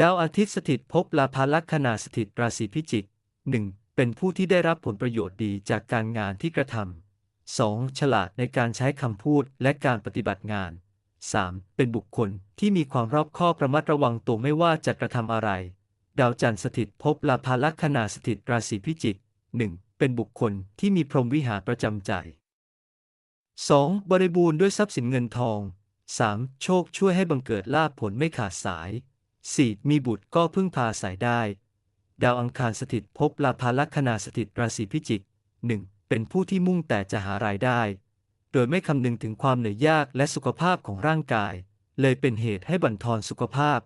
ดาวอาทิตย์สถิตภพลาภลัคนาสถิตราศีพิจิกหนึ่งเป็นผู้ที่ได้รับผลประโยชน์ดีจากการงานที่กระทำ 2. ฉลาดในการใช้คำพูดและการปฏิบัติงาน 3. เป็นบุคคลที่มีความรอบคอบระมัดระวังตัวไม่ว่าจะกระทำอะไร ดาวจันทร์สถิตภพลาภลัคนาสถิตราศีพิจิกหนึ่งเป็นบุคคลที่มีพรหมวิหารประจำใจ 2. บริบูรณ์ด้วยทรัพย์สินเงินทอง 3. โชคช่วยให้บังเกิดลาภผลไม่ขาดสาย 4. มีบุตรก็พึ่งพาสายได้ ดาวอังคารสถิตภพลาภลัคนาสถิตราศีพิจิกหนึ่งเป็นผู้ที่มุ่งแต่จะหารายได้ โดยไม่คำนึงถึงความเหนื่อยยากและสุขภาพของร่างกาย เลยเป็นเหตุให้บั่นทอนสุขภาพ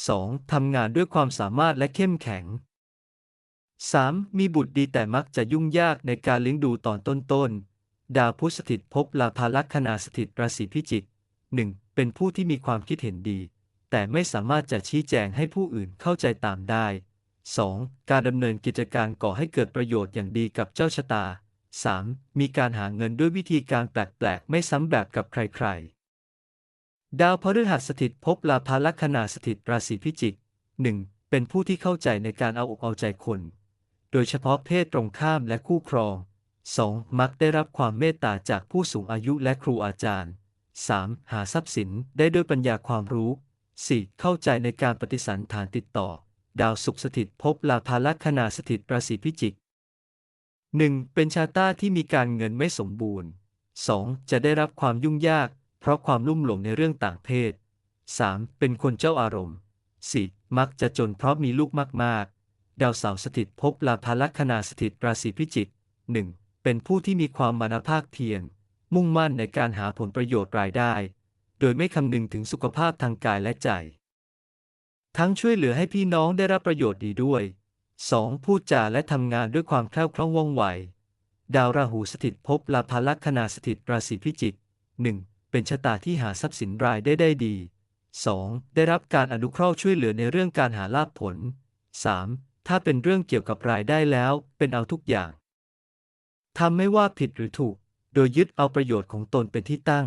2. ทำงานด้วยความสามารถและเข้มแข็ง 3. มีบุตรดีแต่มักจะยุ่งยากในการเลี้ยงดูตอนต้นๆ ดาวพุธสถิตภพลาภลัคนาสถิตราศีพิจิกหนึ่งเป็นผู้ที่มีความคิดเห็นดี แต่ไม่สามารถจะชี้แจงให้ผู้อื่นเข้าใจตามได้ 2. การดำเนินกิจการก่อให้เกิดประโยชน์อย่างดีกับเจ้าชะตา 3. มีการหาเงินด้วยวิธีการแปลกๆ ไม่ซ้ำแบบกับใครๆ ดาวพฤหัสสถิตภพลาภลัคนาสถิตราศีพิจิกหนึ่งเป็นผู้ที่เข้าใจในการเอาอกเอาใจคน โดยเฉพาะเพศตรงข้ามและคู่ครอง 2. มักได้รับความเมตตาจากผู้สูงอายุและครูอาจารย์ 3. หาทรัพย์สินได้ด้วยปัญญาความรู้ 4. เข้าใจในการปฏิสันฐานติดต่อ ดาวศุกร์สถิตภพลาภาลัคนาสถิตราศีพิจิก 1. เป็นชาต้าที่มีการเงินไม่สมบูรณ์ 2. จะได้รับความยุ่งยาก เพราะความลุ่มหลงในเรื่องต่างเพศ 3. เป็นคนเจ้าอารมณ์ 4. มักจะจนเพราะมีลูกมากๆ ดาวเสาร์สถิตภพลาภาลัคนาสถิตราศีพิจิก 1. เป็นผู้ที่มีความมานะภาคเพียรมุ่งมั่นในการหาผลประโยชน์รายได้ โดยไม่คำนึงถึงสุขภาพทางกายและใจ ทั้งช่วยเหลือให้พี่น้องได้รับประโยชน์ดีด้วย 2. พูดจาและทำงานด้วยความแคล่วคล่องว่องไว ดาวราหูสถิตภพลาภลัคนาสถิตราศีพิจิก 1. เป็นชะตาที่หาทรัพย์สินรายได้ได้ดี 2. ได้รับการอนุเคราะห์ช่วยเหลือในเรื่องการหาลาภผล 3. ถ้าเป็นเรื่องเกี่ยวกับรายได้แล้วเป็นเอาทุกอย่างทำไม่ว่าผิดหรือถูก โดยยึดเอาประโยชน์ของตนเป็นที่ตั้ง